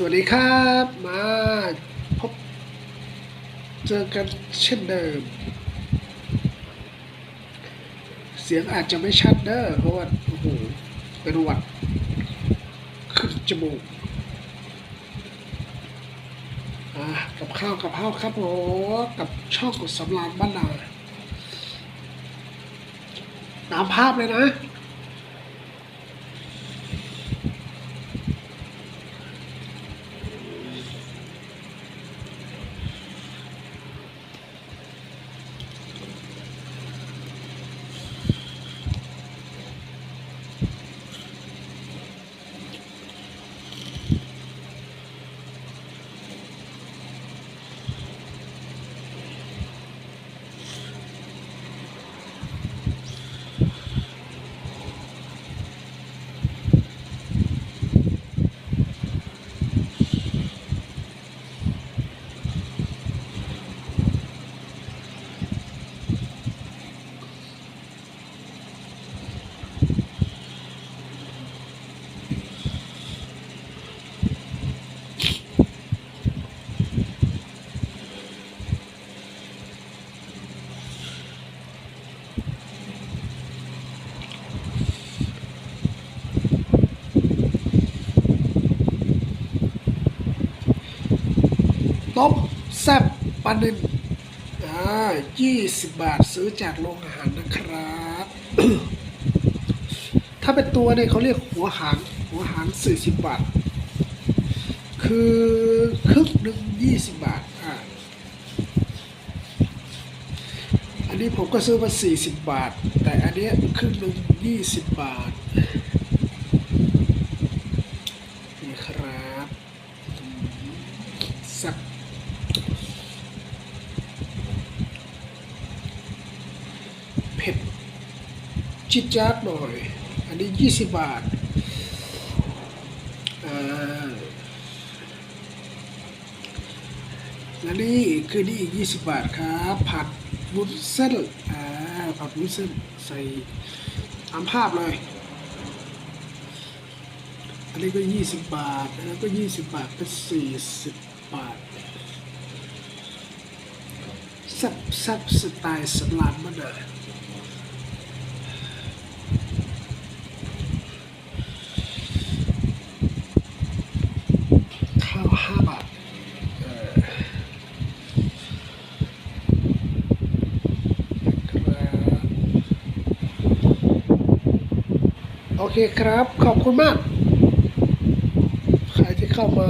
สวัสดีครับมาพบเจอกันเช่นเดิม เสียงอาจจะไม่ชัดเด้อเพราะว่าโอ้โหเป็นหวัดขึ้นจมูกอะกับข้าวกับข้าวครับผมกับช่องกดสำรานบ้านนาตามภาพเลยนะ ต้มแซ่บปลานิลอ่ายี่สิบบาทซื้อจากโรงอาหารนะครับ ถ้าเป็นตัวเนี่ยเขาเรียกหัวหางหัวหางสี่สิบบาท คือครึ่งหนึ่งยี่สิบบาทอ่าอันนี้ผมก็ซื้อมาสี่สิบบาท แต่อันเนี้ยครึ่งหนึ่งยี่สิบบาท นี่ครับอืมแซ่บ เผ็ดจิดจาดหน่อย อันนี้ยี่สิบบาทอ่าและนี่คือนี่อีกยี่สิบบาทครับ ผัดวุ้นเส้นอ่าผัดวุ้นเส้นใส่ตามภาพเลย อันนี้ก็ยี่สิบบาทอันนั้นก็ยี่สิบบาท เป็นสี่สิบบาทแซับแซับสไตล์สำรานมะนาว ข้าวห้าบาทเอ่อครับ โอเคครับ ขอบคุณมาก ใครที่เข้ามา